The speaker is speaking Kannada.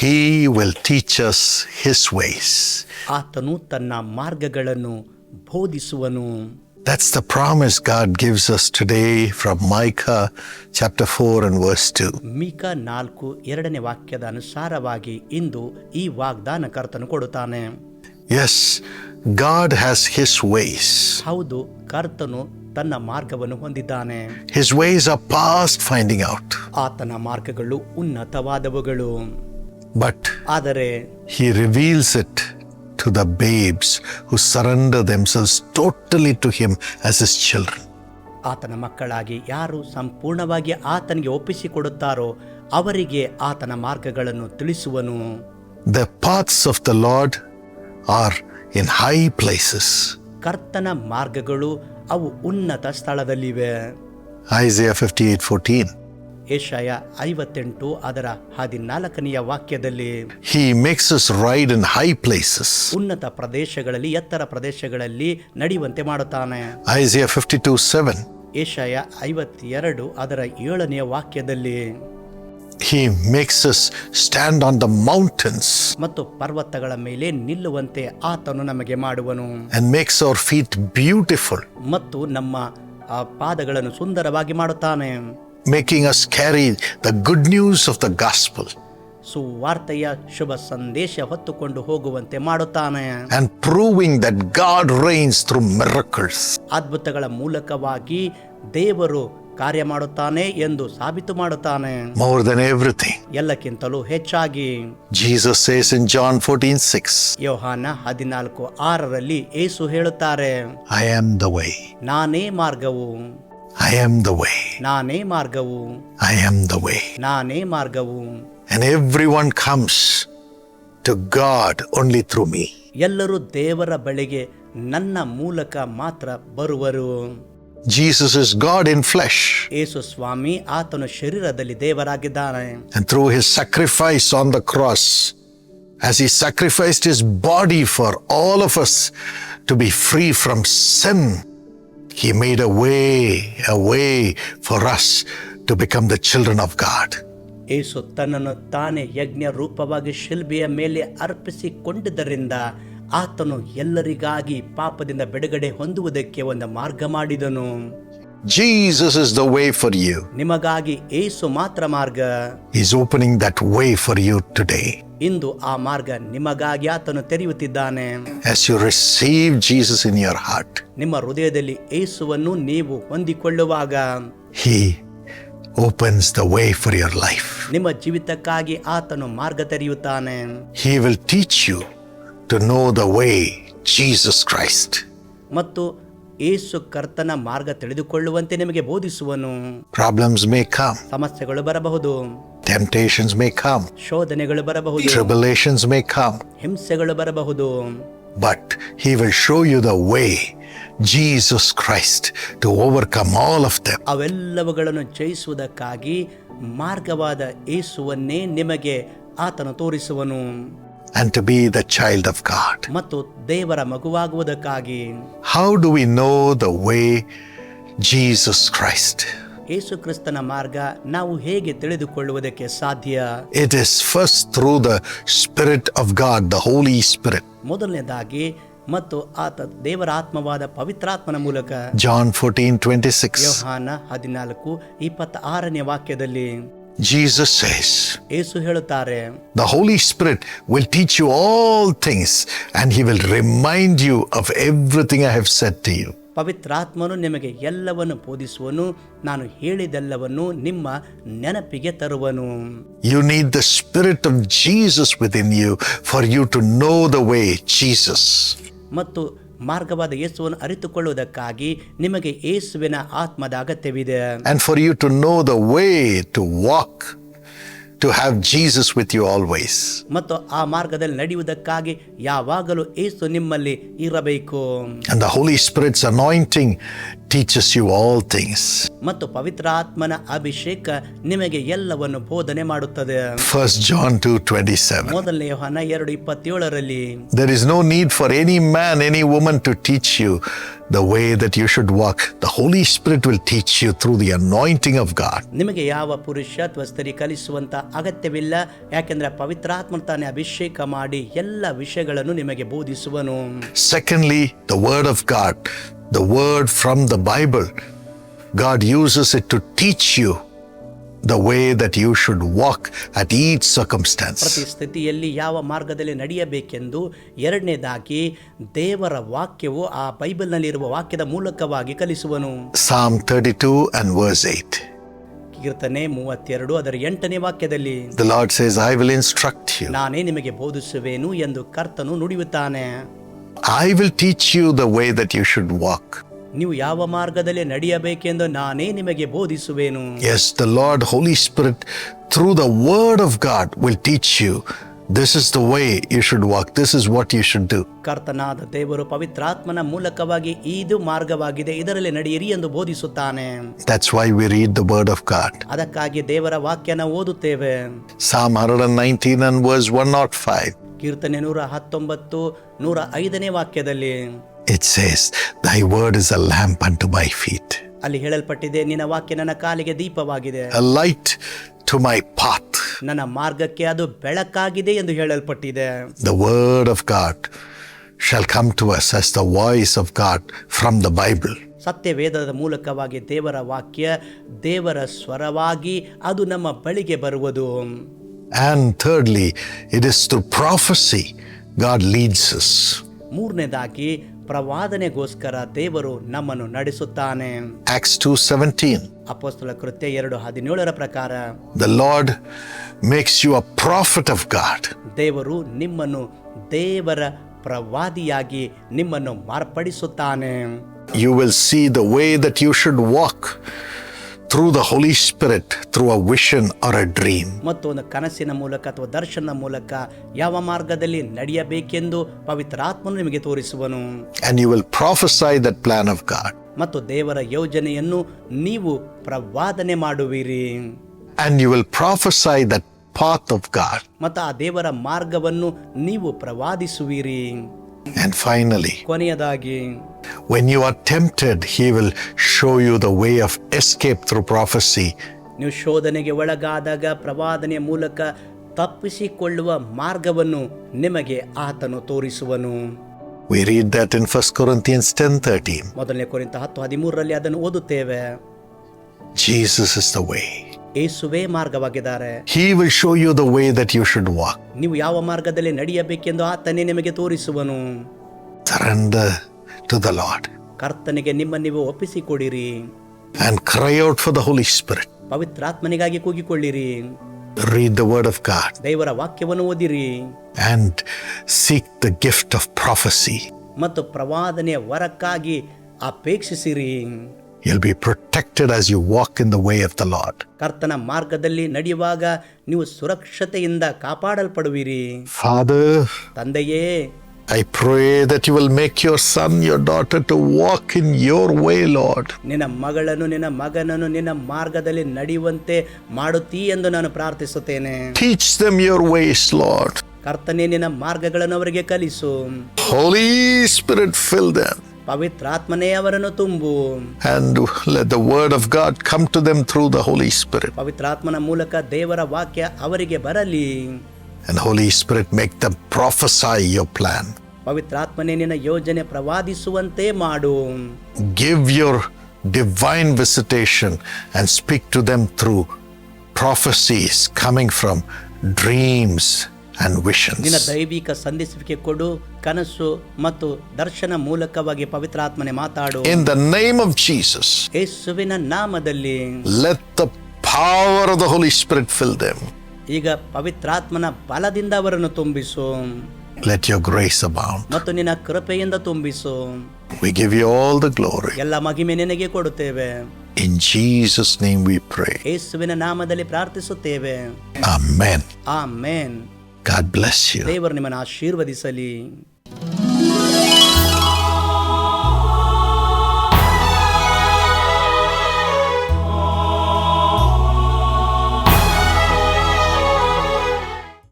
He will teach us His ways. ಆತನು ತನ್ನ ಮಾರ್ಗಗಳನ್ನು ಬೋಧಿಸುವನು That's the promise God gives us today from Micah chapter 4 and verse 2. ಮೀಕ ನಾಲ್ಕು ಎರಡನೇ ವಾಕ್ಯದ ಅನುಸಾರವಾಗಿ ಇಂದು ಈ ವಾಗ್ದಾನ ಕರ್ತನು ಕೊಡುತ್ತಾನೆ Yes, God has His ways. ಹೌದು ಕರ್ತನು ತನ್ನ ಮಾರ್ಗವನ್ನು ಹೊಂದಿದ್ದಾನೆ His ways are past finding out. ಆತನ ಮಾರ್ಗಗಳು ಉನ್ನತವಾದವುಗಳು ಬಟ್ ಆದರೆ he reveals it to the babes who surrender themselves totally to him as his children ಆತನ ಮಕ್ಕಳಾಗಿ ಯಾರು ಸಂಪೂರ್ಣವಾಗಿ ಆತನಿಗೆ ಒಪ್ಪಿಸಿಕೊಡುತ್ತಾರೋ ಅವರಿಗೆ ಆತನ ಮಾರ್ಗಗಳನ್ನು ತಿಳಿಸುವನು. The paths of the Lord are in high places ಕರ್ತನ ಮಾರ್ಗಗಳು ಅವು ಉನ್ನತ ಸ್ಥಳದಲ್ಲಿವೆ. ಐಸಿಯಾ ಫಿಫ್ಟಿ ಏಟ್ ಫೋರ್ಟೀನ್ ಏಷಯ ಐವತ್ತೆಂಟು ಅದರ ಹದಿನಾಲ್ಕನೆಯ ವಾಕ್ಯದಲ್ಲಿ. He makes us ride in high places. ಉನ್ನತ ಪ್ರದೇಶಗಳಲ್ಲಿ ಎತ್ತರ ಪ್ರದೇಶಗಳಲ್ಲಿ ನಡೆಯುವಂತೆ ಮಾಡುತ್ತಾನೆ. ಐಸಿಯಾ ಫಿಫ್ಟಿ ಟು ಸೆವೆನ್ ಏಷಾಯ ಐವತ್ತೆರಡು ಅದರ ಏಳನೆಯ ವಾಕ್ಯದಲ್ಲಿ. He makes us stand on the mountains ಮತ್ತು ಪರ್ವತಗಳ ಮೇಲೆ ನಿಲ್ಲುವಂತೆ ಆತನು ನಮಗೆ ಮಾಡುವನು. and makes our feet beautiful, ಮತ್ತು ನಮ್ಮ ಆ ಪಾದಗಳನ್ನು ಸುಂದರವಾಗಿ ಮಾಡುತ್ತಾನೆ. Making us carry the good news of the gospel ಸುವಾರ್ತೆಯ ಶುಭ ಸಂದೇಶ ಹೊತ್ತುಕೊಂಡು ಹೋಗುವಂತೆ ಮಾಡುತ್ತಾನೆ. And proving that God reigns through miracles ಅದ್ಭುತಗಳ ಮೂಲಕವಾಗಿ ದೇವರು ಕಾರ್ಯ ಮಾಡುತ್ತಾನೆ ಎಂದು ಸಾಬೀತು ಮಾಡುತ್ತಾನೆ. ಮೋರ್ ದನ್ ಎವ್ರಿಥಿಂಗ್ ಎಲ್ಲಕ್ಕಿಂತಲೂ ಹೆಚ್ಚಾಗಿ. Jesus says in John fourteen six ಯೋಹಾನ ಹದಿನಾಲ್ಕು ಆರರಲ್ಲಿ ಏಸು ಹೇಳುತ್ತಾರೆ. ಐ ಆಮ್ ದ ವೈ ನಾನೇ ಮಾರ್ಗವು. I am the way. ನಾನೇ ಮಾರ್ಗವು I am the way. ನಾನೇ ಮಾರ್ಗವು And everyone comes to God only through me. ಎಲ್ಲರೂ ದೇವರ ಬಳಿಗೆ ನನ್ನ ಮೂಲಕ ಮಾತ್ರ ಬರುವರು Jesus is God in flesh. ಏಸು ಸ್ವಾಮಿ ಆತನು ಶರೀರದಲ್ಲಿ ದೇವರಾಗಿದ್ದಾನೆ And through his sacrifice on the cross, as he sacrificed his body for all of us to be free from sin, he made a way, a way for us to become the children of God. ಏಸು ತನ್ನನ್ನು ತಾನೇ ಯಜ್ಞ ರೂಪವಾಗಿ ಶಿಲ್ಬೆಯ ಮೇಲೆ ಅರ್ಪಿಸಿಕೊಂಡಿದ್ದರಿಂದ ಆತನು ಎಲ್ಲರಿಗಾಗಿ ಪಾಪದಿಂದ ಬಿಡುಗಡೆ ಹೊಂದುವುದಕ್ಕೆ ಒಂದು ಮಾರ್ಗ ಮಾಡಿದನು Jesus is the way for you. ನಿಮಗಾಗಿ ಏಸು ಮಾತ್ರ ಮಾರ್ಗ He's opening that way for you today. ಇಂದು ಆ ಮಾರ್ಗ ನಿಮಗಾಗಿ ಆತನು ತೆರೆಯುತ್ತಿದ್ದಾನೆ. As you receive Jesus in your heart, ನಿಮ್ಮ ಹೃದಯದಲ್ಲಿ ಏಸುವನ್ನು ನೀವು ಹೊಂದಿಕೊಳ್ಳುವಾಗ He opens the way for your life. ನಿಮ್ಮ ಜೀವಿತಕ್ಕಾಗಿ ಆತನು ಮಾರ್ಗ ತೆರೆಯುತ್ತಾನೆ. He will teach you to know the way, Jesus Christ. ಮತ್ತು ಏಸು ಕರ್ತನ ಮಾರ್ಗ ತಿಳಿದುಕೊಳ್ಳುವಂತೆ ನಿಮಗೆ ಬೋಧಿಸುವನು. Problems may come, ಸಮಸ್ಯೆಗಳು ಬರಬಹುದು. temptations may come, ಶೋಧನೆಗಳು ಬರಬಹುದು tribulations may come, ಹಿಂಸೆಗಳು ಬರಬಹುದು but He will show you the way, Jesus Christ, to overcome all of them. ಅವೆಲ್ಲವುಗಳನ್ನು ಜಯಿಸುವುದಕ್ಕಾಗಿ ಮಾರ್ಗವಾದ ಏಸುವನ್ನೇ ನಿಮಗೆ ಆತನು ತೋರಿಸುವನು and to be the child of God. ಮತ್ತು ದೇವರ ಮಗುವಾಗುವುದಕ್ಕಾಗಿ How do we know the way, Jesus Christ? ಏಸು ಕ್ರಿಸ್ತನ ಮಾರ್ಗ ನಾವು ಹೇಗೆ ತಿಳಿದುಕೊಳ್ಳುವುದಕ್ಕೆ ಸಾಧ್ಯ It is first through the Spirit of God, the Holy Spirit. ಮೊದಲನೇದಾಗಿ ಮತ್ತು ಆತ ದೇವರ ಆತ್ಮವಾದ ಪವಿತ್ರಾತ್ಮನ ಮೂಲಕ John 14 26. ಯೋಹಾನ ಹದಿನಾಲ್ಕು ಇಪ್ಪತ್ತ ಆರನೇ ವಾಕ್ಯದಲ್ಲಿ Jesus says, ಏಸು ಹೇಳುತ್ತಾರೆ The Holy Spirit will teach you all things and He will remind you of everything I have said to you. ಪವಿತ್ರಾತ್ಮನು ನಿಮಗೆ ಎಲ್ಲವನ್ನು ಬೋಧಿಸುವನು. ನಾನು ಹೇಳಿದೆಲ್ಲವನ್ನು ನಿಮ್ಮ ನೆನಪಿಗೆ ತರುವನು. You need the spirit of Jesus with in you for you to know the way Jesus ಮತ್ತು ಮಾರ್ಗವಾದ ಯೇಸುವನ್ನು ಅರಿತುಕೊಳ್ಳುವುದಕ್ಕಾಗಿ ನಿಮಗೆ ಯೇಸುವಿನ ಆತ್ಮದ ಅಗತ್ಯವಿದೆ. And for you to know the way to walk, to have Jesus with you always. ಮತ್ತು ಆ ಮಾರ್ಗದಲ್ಲಿ ನಡೆಯುವುದಕ್ಕಾಗಿ ಯಾವಾಗಲೂ ಏಸು ನಿಮ್ಮಲ್ಲಿ ಇರಬೇಕು And the Holy Spirit's anointing teaches you all things. ಮತ್ತು ಪವಿತ್ರಾತ್ಮನ ಅಭಿಷೇಕ ನಿಮಗೆ ಎಲ್ಲವನ್ನು ಬೋಧನೆ ಮಾಡುತ್ತದೆ 1 John 2:27. ಮೊದಲನೇ ಯೋಹಾನ ಎರಡು ಇಪ್ಪತ್ತೇಳರಲ್ಲಿ There is no need for any man, any woman to teach you the way that you should walk. The Holy Spirit will teach you through the anointing of God. ನಿಮಗೆ ಯಾವ ಪುರುಷ ಅಥವಾ ಸ್ತ್ರೀ ಕಲಿಸುವಂತ ಅಗತ್ಯವಿಲ್ಲ ಯಾಕೆಂದ್ರೆ ಪವಿತ್ರಾತ್ಮ ತಾನೇ ಅಭಿಷೇಕ ಮಾಡಿ ಎಲ್ಲ ವಿಷಯಗಳನ್ನು ನಿಮಗೆ ಬೋಧಿಸುವನು Secondly, the Word of God, the Word from the Bible. God uses it to teach you the way that you should walk at each circumstances ಪ್ರತಿ ಸ್ಥಿತಿಯಲ್ಲಿ ಯಾವ ಮಾರ್ಗದಲ್ಲಿ ನಡೆಯಬೇಕೆಂದು ಎರಡನೇದಾಗಿ ದೇವರ ವಾಕ್ಯವು ಆ ಬೈಬಲ್ನಲ್ಲಿರುವ ವಾಕ್ಯದ ಮೂಲಕವಾಗಿ ಕಲಿಸುವನು. Psalm thirty two and verse eight ಕೀರ್ತನೆ ಮೂವತ್ತೆರಡು ಅದರ ಎಂಟನೇ ವಾಕ್ಯದಲ್ಲಿ the Lord says I will instruct you ನಾನೇ ನಿಮಗೆ ಬೋಧಿಸುವೇನು ಎಂದು ಕರ್ತನು ನುಡಿಯುತ್ತಾನೆ. I will teach you the way that you should walk ನೀವು ಯಾವ ಮಾರ್ಗದಲ್ಲಿ ನಡೆಯಬೇಕೆಂದು ನಾನೇ ನಿಮಗೆ ಬೋಧಿಸುವೇನು. As the Lord Holy Spirit through the word of God will teach you this is the way you should walk this is what you should do ಕರ್ತನಾದ ದೇವರು ಪವಿತ್ರಾತ್ಮನ ಮೂಲಕವಾಗಿ ಇದು ಮಾರ್ಗವಾಗಿದೆ. ಇದರಲ್ಲಿ ನಡೆಯಿರಿ ಎಂದು ಬೋಧಿಸುತ್ತಾನೆ. That's why we read the word of God ಅದಕ್ಕಾಗಿ ದೇವರ ವಾಕ್ಯನ ಓದುತ್ತೇವೆ. ಸಾಮ್ 119 ಅಂಡ್ ವರ್ಸ್ 105 ಕೀರ್ತನೆ 119 105ನೇ ವಾಕ್ಯದಲ್ಲಿ. It says, Thy word is a lamp unto my feet, ಅಲ್ಲಿ ಹೇಳಲ್ಪಟ್ಟಿದೆ ನಿನ್ನ ವಾಕ್ಯ ನನ್ನ ಕಾಲಿಗೆ ದೀಪವಾಗಿದೆ a light to my path. ನನ್ನ ಮಾರ್ಗಕ್ಕೆ ಅದು ಬೆಳಕಾಗಿದೆ ಎಂದು ಹೇಳಲ್ಪಟ್ಟಿದೆ The word of God shall come to us as the voice of God from the Bible. ಸತ್ಯವೇದದ ಮೂಲಕವಾಗಿ ದೇವರ ವಾಕ್ಯ ದೇವರ ಸ್ವರವಾಗಿ ಅದು ನಮ್ಮ ಬಳಿಗೆ ಬರುವುದು And thirdly, it is through prophecy God leads us. ಮೂರನೇದಾಗಿ ಪ್ರವಾದನೆಗೋಸ್ಕರ ದೇವರು ನಮ್ಮನ್ನು ನಡೆಸುತ್ತಾನೆ Acts 2:17. ಅಪೋಸ್ತಲ ಕೃತ್ಯ ಎರಡು ಹದಿನೇಳರ ಪ್ರಕಾರ The Lord makes you a prophet of God. ದೇವರು ನಿಮ್ಮನ್ನು ದೇವರ ಪ್ರವಾದಿಯಾಗಿ ನಿಮ್ಮನ್ನು ಮಾರ್ಪಡಿಸುತ್ತಾನೆ You will see the way that you should walk through the Holy Spirit through a vision or a dream ಮತ್ತು ಒಂದು ಕನಸಿನ ಮೂಲಕ ಅಥವಾ ದರ್ಶನ ಮೂಲಕ ಯಾವ ಮಾರ್ಗದಲ್ಲಿ ನಡೆಯಬೇಕೆಂದು ಪವಿತ್ರ ಆತ್ಮನು ನಿಮಗೆ ತೋರಿಸುವನು. And you will prophesy that plan of God ಮತ್ತು ದೇವರ ಯೋಜನೆಯನ್ನು ನೀವು ಪ್ರವಾದನೆ ಮಾಡುವಿರಿ. And you will prophesy that path of God ಮತ್ತು ಆ ದೇವರ ಮಾರ್ಗವನ್ನು ನೀವು ಪ್ರವಾದಿಸುವಿರಿ. ಅಂಡ್ ಫೈನಲಿ ಕೊನೆಯದಾಗಿ when you are tempted, He will show you the way of escape through prophecy. ನೀವು ಶೋಧನೆಗೆ ಒಳಗಾದಾಗ ಪ್ರವಾದನೆಯ ಮೂಲಕ ತಪ್ಪಿಸಿಕೊಳ್ಳುವ ಮಾರ್ಗವನ್ನು ನಿಮಗೆ ಆತನು ತೋರಿಸುವನು We read that in 1 Corinthians 10:13. ಮೊದಲನೇ ಕುರಿತ ಹತ್ತು ಹದಿಮೂರರಲ್ಲಿ ಅದನ್ನು ಓದುತ್ತೇವೆ Jesus is the way. ಏಸುವೇ ಮಾರ್ಗವಾಗಿದ್ದಾರೆ He will show you the way that you should walk. ನೀವು ಯಾವ ಮಾರ್ಗದಲ್ಲಿ ನಡೆಯಬೇಕೆಂದು ಆತನೇ ನಿಮಗೆ ತೋರಿಸುವನು Surrender to the Lord ಕರ್ತನಿಗೆ ನಿಮ್ಮ ನೀವು ಒಪ್ಪಿಸಿಕೊಡಿರಿ and cry out for the Holy Spirit. ಪವಿತ್ರಾತ್ಮನಿಗಾಗಿ ಕೂಗಿಕೊಳ್ಳಿರಿ Read the Word of God ದೇವರ ವಾಕ್ಯವನ್ನು ಓದಿರಿ and seek the gift of prophecy. ಮತ್ತು ಪ್ರವಾದನೆಯ ವರಕ್ಕಾಗಿ ಅಪೇಕ್ಷಿಸಿರಿ You'll be protected as you walk in the way of the Lord. ಕರ್ತನ ಮಾರ್ಗದಲ್ಲಿ ನಡೆಯುವಾಗ ನೀವು ಸುರಕ್ಷತೆಯಿಂದ ಕಾಪಾಡಲ್ಪಡುವಿರಿ Father, ತಂದೆಯೇ I pray that you will make your son, your daughter to walk in your way, Lord. ನಿನ್ನ ಮಗಳನ್ನು ನಿನ್ನ ಮಗನನ್ನು ನಿನ್ನ ಮಾರ್ಗದಲ್ಲಿ ನಡೆಯುವಂತೆ ಮಾಡುತ್ತೀ ಎಂದು ನಾನು ಪ್ರಾರ್ಥಿಸುತ್ತೇನೆ Teach them your ways, Lord. ಕರ್ತನೆ ನಿನ್ನ ಮಾರ್ಗಗಳನ್ನು ಅವರಿಗೆ ಕಲಿಸು Holy Spirit, fill them. ಪವಿತ್ರಾತ್ಮನೇ ಅವರನ್ನು ತುಂಬು And let the word of God come to them through the Holy Spirit. ಪವಿತ್ರಾತ್ಮನ ಮೂಲಕ ದೇವರ ವಾಕ್ಯ ಅವರಿಗೆ ಬರಲಿ And Holy Spirit, make them prophesy your plan. ಪವಿತ್ರಾತ್ಮನೇ ನಿನ್ನ ಯೋಜನೆ ಪ್ರವಾದಿಸುವಂತೆ ಮಾಡು give your divine visitation and speak to them through prophecies coming from dreams and and ನಿನ್ನ. ದೈವಿಕ ಸಂಧಿಸುವಿಕೆ ಕೊಡು ಕನಸು ಮತ್ತು ದರ್ಶನ ಮೂಲಕವಾಗಿ ಪವಿತ್ರಾತ್ಮನೆ ಮಾತಾಡು in the name of Jesus ಯೇಸುವಿನ ನಾಮದಲ್ಲಿ let the power of the Holy Spirit fill them. ಈಗ ಪವಿತ್ರಾತ್ಮನ ಬಲದಿಂದ ಅವರನ್ನು ತುಂಬಿಸು Let your grace abound. ಮತ್ತು ನಿನ್ನ ಕೃಪೆಯಿಂದ ತುಂಬಿಸು We give you all the glory. ಎಲ್ಲ ಮಹಿಮೆ ನಿನಗೆ ಕೊಡುತ್ತೇವೆ In Jesus' name we pray. ಯೇಸುವಿನ ನಾಮದಲ್ಲಿ ಪ್ರಾರ್ಥಿಸುತ್ತೇವೆ Amen. ಆ ಮೇನ್ God bless you. ದೇವರು ನಿಮ್ಮನ್ನು ಆಶೀರ್ವದಿಸಲಿ